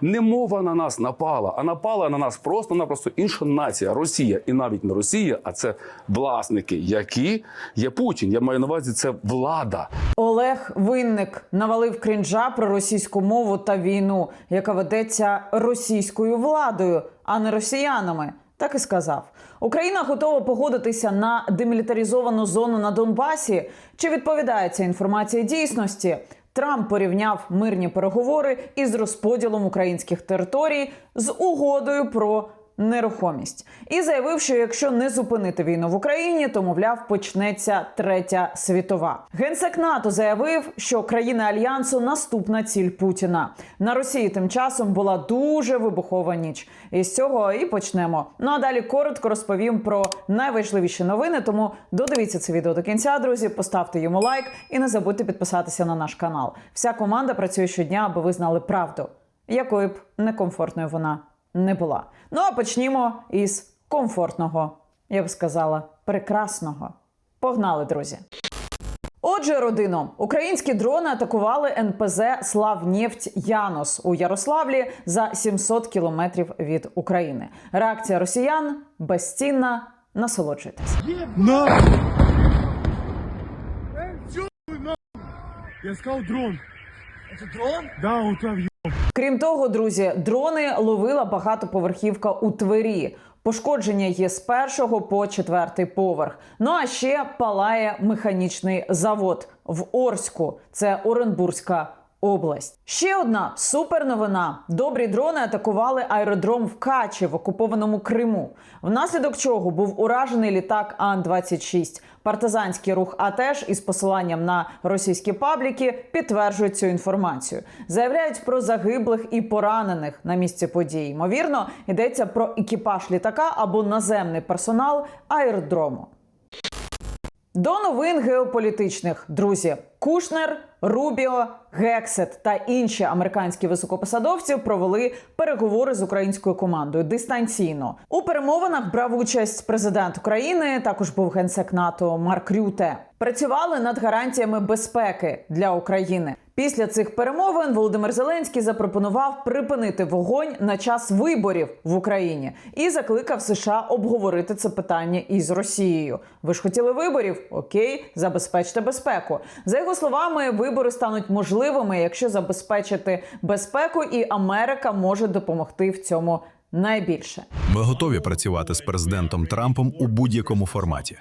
Не мова на нас напала, а напала на нас просто-напросто інша нація Росія. І навіть не Росія, а це власники, які є Путін. Я маю на увазі, це влада. Олег Винник навалив крінжа про російську мову та війну, яка ведеться російською владою, а не росіянами. Так і сказав. Україна готова погодитися на демілітаризовану зону на Донбасі. Чи відповідає ця інформація дійсності? Трамп порівняв мирні переговори із розподілом українських територій з угодою про нерухомість і заявив, що якщо не зупинити війну в Україні, то мовляв почнеться третя світова. Генсек НАТО заявив, що країни альянсу наступна ціль Путіна. На Росії тим часом була дуже вибухова ніч. І з цього і почнемо. Ну а далі коротко розповім про найважливіші новини. Тому додивіться це відео до кінця, друзі. Поставте йому лайк і не забудьте підписатися на наш канал. Вся команда працює щодня, аби ви знали правду, якою б некомфортною вона не була. Ну а почнімо із комфортного, я б сказала, прекрасного. Погнали, друзі! Отже, родино, українські дрони атакували НПЗ Славнефть Янос у Ярославлі за 700 кілометрів від України. Реакція росіян безцінна. Насолоджуйтесь. На! Я сказал дрон. Это дрон? Да, у тебя. Крім того, друзі, дрони ловила багатоповерхівка у Твері. Пошкодження є з першого по четвертий поверх. Ну а ще палає механічний завод в Орську. Це Оренбурзька область. Ще одна суперновина. Добрі дрони атакували аеродром в Качі в окупованому Криму. Внаслідок чого був уражений літак Ан-26. Партизанський рух АТЕШ із посиланням на російські пабліки підтверджують цю інформацію. Заявляють про загиблих і поранених на місці події. Ймовірно, йдеться про екіпаж літака або наземний персонал аеродрому. До новин геополітичних друзі Кушнер, Рубіо, Гексет та інші американські високопосадовці провели переговори з українською командою дистанційно. У перемовинах брав участь президент України, також був генсек НАТО Марк Рюте. Працювали над гарантіями безпеки для України. Після цих перемовин Володимир Зеленський запропонував припинити вогонь на час виборів в Україні і закликав США обговорити це питання із Росією. Ви ж хотіли виборів? Окей, забезпечте безпеку. За його словами, вибори стануть можливими, якщо забезпечити безпеку, і Америка може допомогти в цьому найбільше. Ми готові працювати з президентом Трампом у будь-якому форматі.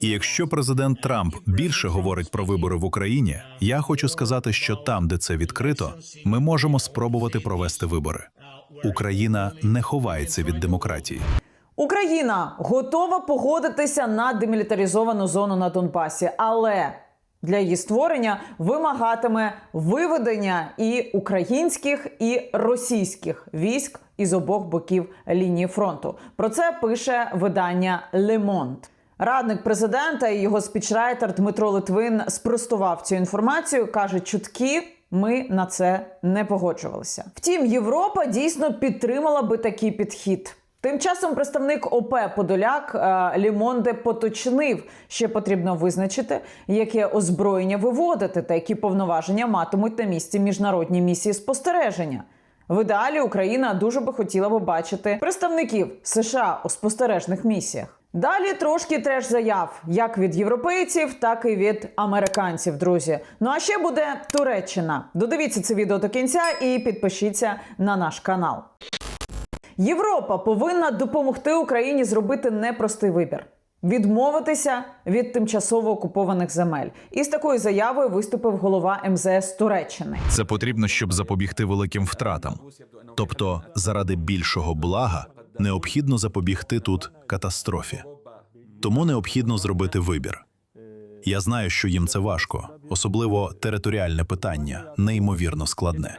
І якщо президент Трамп більше говорить про вибори в Україні, я хочу сказати, що там, де це відкрито, ми можемо спробувати провести вибори. Україна не ховається від демократії. Україна готова погодитися на демілітаризовану зону на Донбасі, але для її створення вимагатиме виведення і українських, і російських військ із обох боків лінії фронту. Про це пише видання Monde. Радник президента і його спічрайтер Дмитро Литвин спростував цю інформацію. каже, чутки ми на це не погоджувалися. Втім, Європа дійсно підтримала би такий підхід. Тим часом представник ОП Подоляк е, Лімонде поточнив, що потрібно визначити, яке озброєння виводити та які повноваження матимуть на місці міжнародні місії спостереження. В ідеалі Україна дуже би хотіла би бачити представників США у спостережних місіях. Далі трошки треш заяв як від європейців, так і від американців, друзі. Ну а ще буде Туреччина. Додивіться це відео до кінця і підпишіться на наш канал. Європа повинна допомогти Україні зробити непростий вибір. Відмовитися від тимчасово окупованих земель, і з такою заявою виступив голова МЗС Туреччини. Це потрібно, щоб запобігти великим втратам. Тобто, заради більшого блага необхідно запобігти тут катастрофі. Тому необхідно зробити вибір. Я знаю, що їм це важко, особливо територіальне питання, неймовірно складне.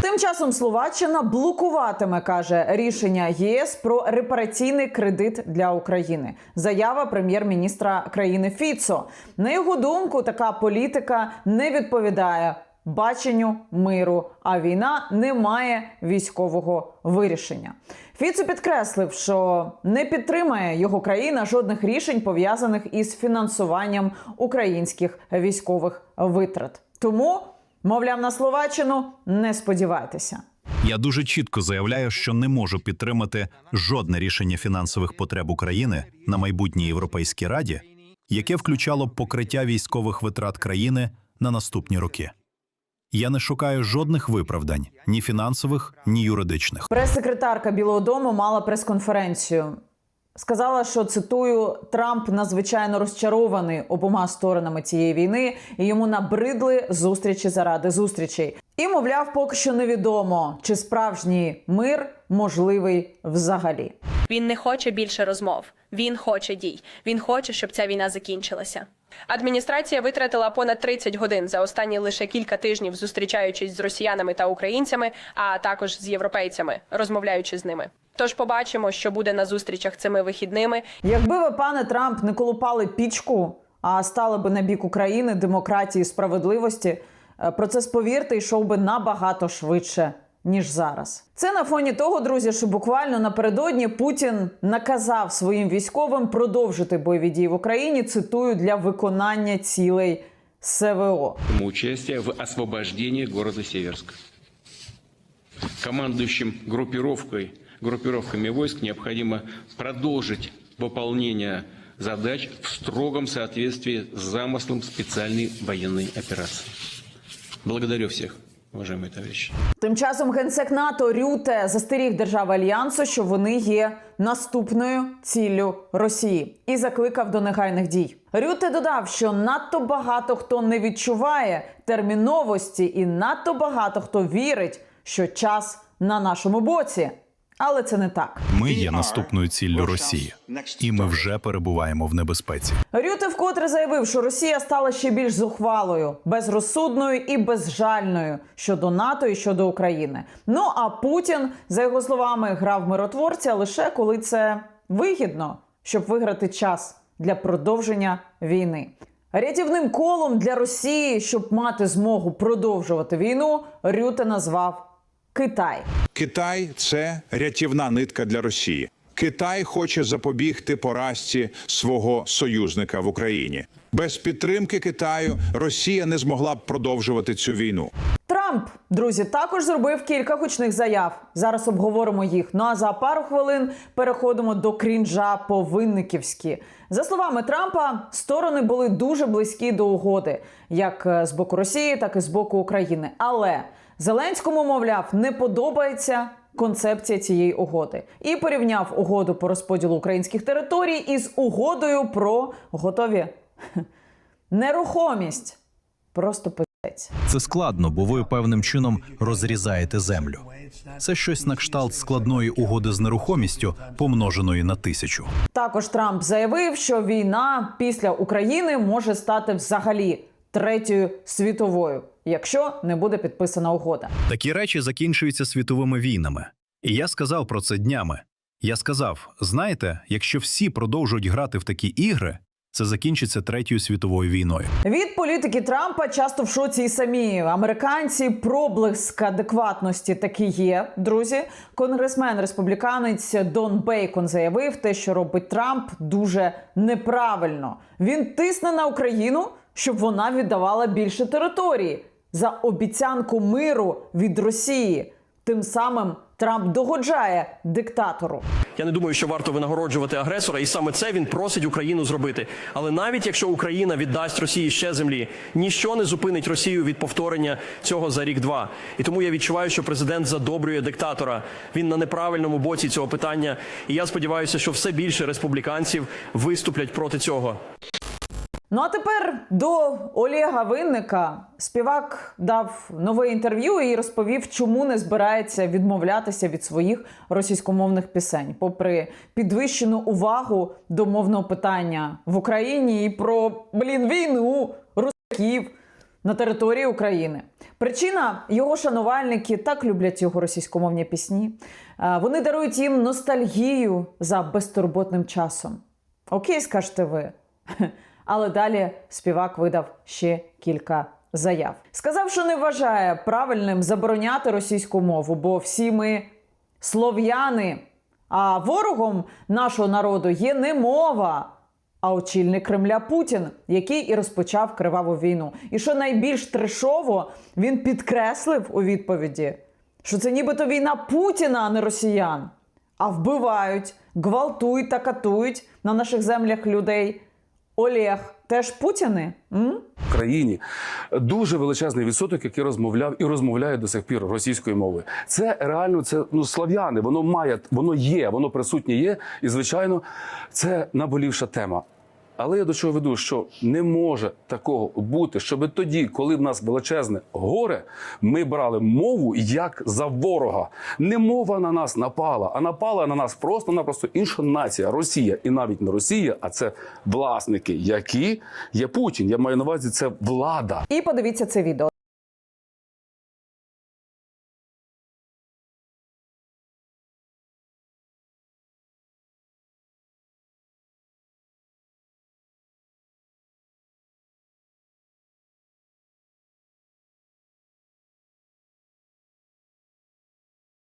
Тим часом Словаччина блокуватиме, каже рішення ЄС про репараційний кредит для України. Заява прем'єр-міністра країни Фіцо. На його думку, така політика не відповідає баченню миру, а війна не має військового вирішення. Фіцо підкреслив, що не підтримає його країна жодних рішень пов'язаних із фінансуванням українських військових витрат. Тому Мовляв, на Словаччину не сподівайтеся. Я дуже чітко заявляю, що не можу підтримати жодне рішення фінансових потреб України на майбутній Європейській Раді, яке включало покриття військових витрат країни на наступні роки. Я не шукаю жодних виправдань ні фінансових, ні юридичних. Прес-секретарка Білого Дому мала прес-конференцію. Сказала, що цитую, Трамп надзвичайно розчарований обома сторонами цієї війни, і йому набридли зустрічі заради зустрічей. І, мовляв, поки що невідомо, чи справжній мир можливий взагалі. Він не хоче більше розмов. Він хоче дій. Він хоче, щоб ця війна закінчилася. Адміністрація витратила понад 30 годин за останні лише кілька тижнів, зустрічаючись з росіянами та українцями, а також з європейцями, розмовляючи з ними. Тож побачимо, що буде на зустрічах цими вихідними. Якби ви, пане Трамп, не колупали пічку, а стали би на бік України, демократії, справедливості, е, процес, повірте, йшов би набагато швидше. Ніж зараз, це на фоні того, друзі, що буквально напередодні Путін наказав своїм військовим продовжити бойові дії в Україні. Цитую для виконання цілей СВО. участия в освобождении города Северск. Командующим группировкой, группировками войск необходимо продолжить выполнение задач в строгом соответствии с замыслом специальной военной операции. Благодарю всех, уважаемые товарищи. Тим часом генсек НАТО Рюте застеріг держави альянсу, що вони є наступною ціллю Росії, і закликав до негайних дій. Рюте додав, що надто багато хто не відчуває терміновості, і надто багато хто вірить, що час на нашому боці. Але це не так. Ми є наступною ціллю Росії, і ми вже перебуваємо в небезпеці. Рюте вкотре заявив, що Росія стала ще більш зухвалою, безрозсудною і безжальною щодо НАТО і щодо України. Ну а Путін, за його словами, грав миротворця лише коли це вигідно, щоб виграти час для продовження війни. Рятівним колом для Росії, щоб мати змогу продовжувати війну, Рюте назвав Китай. Китай це рятівна нитка для Росії. Китай хоче запобігти поразці свого союзника в Україні. Без підтримки Китаю Росія не змогла б продовжувати цю війну. Трамп, друзі, також зробив кілька гучних заяв. Зараз обговоримо їх. Ну а за пару хвилин переходимо до крінжа по-винниківськи. За словами Трампа, сторони були дуже близькі до угоди, як е, з боку Росії, так і з боку України. Але Зеленському, мовляв, не подобається. Концепція цієї угоди і порівняв угоду по розподілу українських територій із угодою про готові нерухомість. Просто пиздець. Це складно, бо ви певним чином розрізаєте землю. Це щось на кшталт складної угоди з нерухомістю, помноженої на тисячу. Також Трамп заявив, що війна після України може стати взагалі третьою світовою, якщо не буде підписана угода. Такі речі закінчуються світовими війнами. І я сказав про це днями. Я сказав: знаєте, якщо всі продовжують грати в такі ігри, це закінчиться третьою світовою війною. Від політики Трампа часто в шоці і самі американці. Проблиск адекватності таки є. Друзі, конгресмен республіканець Дон Бейкон заявив, те, що робить Трамп, дуже неправильно. Він тисне на Україну, щоб вона віддавала більше території за обіцянку миру від Росії. Тим самим Трамп догоджає диктатору. Я не думаю, що варто винагороджувати агресора, і саме це він просить Україну зробити. Але навіть якщо Україна віддасть Росії ще землі, ніщо не зупинить Росію від повторення цього за рік-два. І тому я відчуваю, що президент задобрює диктатора. Він на неправильному боці цього питання. І я сподіваюся, що все більше республіканців виступлять проти цього. Ну а тепер до Олега Винника. Співак дав нове інтерв'ю і розповів, чому не збирається відмовлятися від своїх російськомовних пісень, попри підвищену увагу до мовного питання в Україні і про блін війну русаків на території України. Причина його шанувальники так люблять його російськомовні пісні. Е, Вони дарують їм ностальгію за безтурботним часом. Окей, скажете ви. Але далі співак видав ще кілька заяв. Сказав, що не вважає правильним забороняти російську мову, бо всі ми слов'яни. А ворогом нашого народу є не мова, а очільник Кремля Путін, який і розпочав криваву війну. І що найбільш трешово, він підкреслив у відповіді, що це нібито війна Путіна, а не росіян. А вбивають, гвалтують та катують на наших землях людей. Олег теж Путіни? М? в країні дуже величезний відсоток, який розмовляв і розмовляє до сих пір російською мовою. Це реально це ну слав'яни. Воно має, воно є, воно присутнє є. І звичайно, це наболівша тема. Але я до чого веду, що не може такого бути, щоб тоді, коли в нас величезне горе, ми брали мову як за ворога. Не мова на нас напала, а напала на нас просто-напросто інша нація, Росія, і навіть не Росія, а це власники, які є Путін. Я маю на увазі це влада. І подивіться це відео.